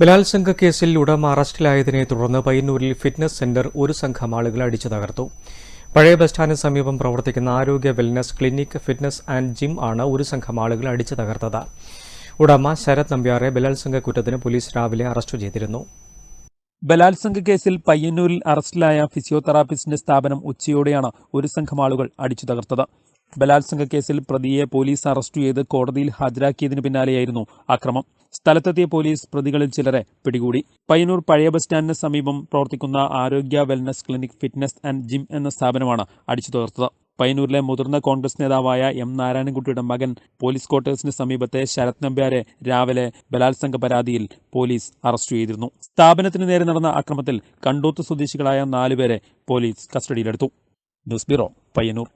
ബലാത്സംഗ കേസിൽ ഉടമ അറസ്റ്റിലായതിനെ തുടർന്ന് പയ്യന്നൂരിൽ ഫിറ്റ്നസ് സെന്റർ ഒരു സംഘം ആളുകൾ അടിച്ചു തകർത്തു. പഴയ ബസ് സ്റ്റാൻഡിന് സമീപം പ്രവർത്തിക്കുന്ന ആരോഗ്യ wellness clinic fitness and gym ആണ് ഒരു സംഘം ആളുകൾ അടിച്ചു തകർത്തത്. ഉടമ ശരത് നമ്പ്യാറെ ബലാത്സംഗ കുറ്റത്തിന് പോലീസ് രാവിലെ അറസ്റ്റ് ചെയ്തിരുന്നു. ബലാത്സംഗ കേസിൽ പയ്യന്നൂരിൽ അറസ്റ്റിലായ ഫിസിയോതെറാപ്പിസ്റ്റിന്റെ സ്ഥാപനം ഉച്ചയോടെയാണ് ഒരു സംഘം ആളുകൾ അടിച്ചു തകർത്തത്. ബലാത്സംഗ കേസിൽ പ്രതിയെ പോലീസ് അറസ്റ്റ് ചെയ്ത് കോടതിയിൽ ഹാജരാക്കിയതിനു പിന്നാലെയായിരുന്നു ആക്രമം. സ്ഥലത്തെത്തിയ പോലീസ് പ്രതികളിൽ ചിലരെ പിടികൂടി. പയ്യന്നൂർ പഴയ ബസ് സ്റ്റാൻഡിന് സമീപം പ്രവർത്തിക്കുന്ന ആരോഗ്യ wellness clinic fitness and gym എന്ന സ്ഥാപനമാണ് അടിച്ചു തകർത്തത്. പയ്യന്നൂരിലെ മുതിർന്ന കോൺഗ്രസ് നേതാവായ എം നാരായണൻകുട്ടിയുടെ മകൻ പോലീസ് ക്വാർട്ടേഴ്സിന് സമീപത്തെ ശരത് നമ്പ്യാരെ രാവിലെ ബലാത്സംഗ പരാതിയിൽ പോലീസ് അറസ്റ്റ് ചെയ്തിരുന്നു. സ്ഥാപനത്തിന് നേരെ നടന്ന അക്രമത്തിൽ കണ്ടോത്ത് സ്വദേശികളായ നാലുപേരെ പോലീസ് കസ്റ്റഡിയിലെടുത്തു. News bureau Payyanur.